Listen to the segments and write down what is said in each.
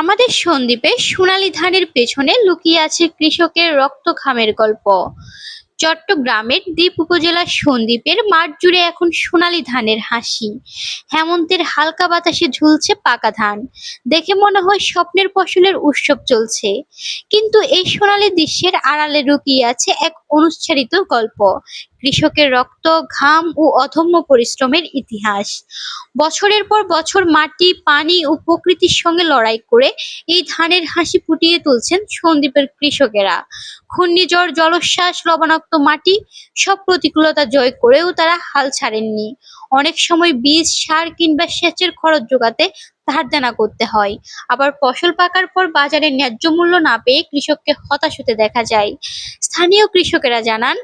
আমাদের সন্দ্বীপে সোনালী ধানের পেছনে লুকিয়ে আছে কৃষকের রক্ত ঘামের গল্প। চট্টগ্রামের দ্বীপ উপজেলার সন্দ্বীপের মাঠ জুড়ে এখন সোনালী ধানের হাসি। হেমন্তের হালকা বাতাসে ঝুলছে পাকা ধান। দেখে মনে হয় স্বপ্নের ফসলের উৎসব চলছে। কিন্তু এই সোনালী দৃশ্যের আড়ালে লুকিয়ে আছে এক অনুচ্চারিত গল্প। কৃষকের রক্ত, ঘাম ও অদম্য পরিশ্রমের ইতিহাস। বছরের পর বছর মাটি, পানি ও প্রকৃতির সঙ্গে লড়াই করে এই ধানের হাসি ফুটিয়ে তুলছেন সন্দ্বীপের কৃষকেরা। ঘূর্ণিঝড়, জলোচ্ছ্বাস, লবণাক্ত মাটি সব প্রতিকূলতা জয় করেও তারা হাল ছাড়েননি। অনেক সময় বীজ, সার কিংবা সেচের খরচ জোগাতে ধার দেনা করতে হয়। আবার ফসল পাকার পর বাজারে ন্যায্য মূল্য না পেয়ে কৃষককে হতাশ হতে দেখা যায়। স্থানীয় কৃষকেরা জানান,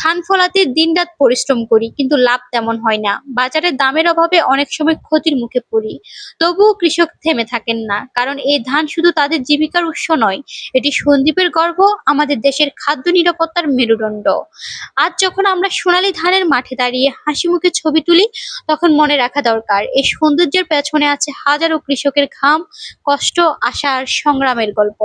ধান ফলাতে দিনরাত পরিশ্রম করি, কিন্তু লাভ তেমন হয় না। বাজারে দামের অভাবে অনেক সময় ক্ষতির মুখে পড়ি। তবুও কৃষক থেমে থাকেন না, কারণ এই ধান শুধু তাদের জীবিকার উৎস নয়, এটি সন্দ্বীপের গর্ব, আমাদের দেশের খাদ্য নিরাপত্তার মেরুদণ্ড। আজ যখন আমরা সোনালী ধানের মাঠে দাঁড়িয়ে হাসি মুখে ছবি তুলি, তখন মনে রাখা দরকার, এই সৌন্দর্যের পেছনে আছে হাজারো কৃষকের ঘাম কষ্ট আশার সংগ্রামের গল্প।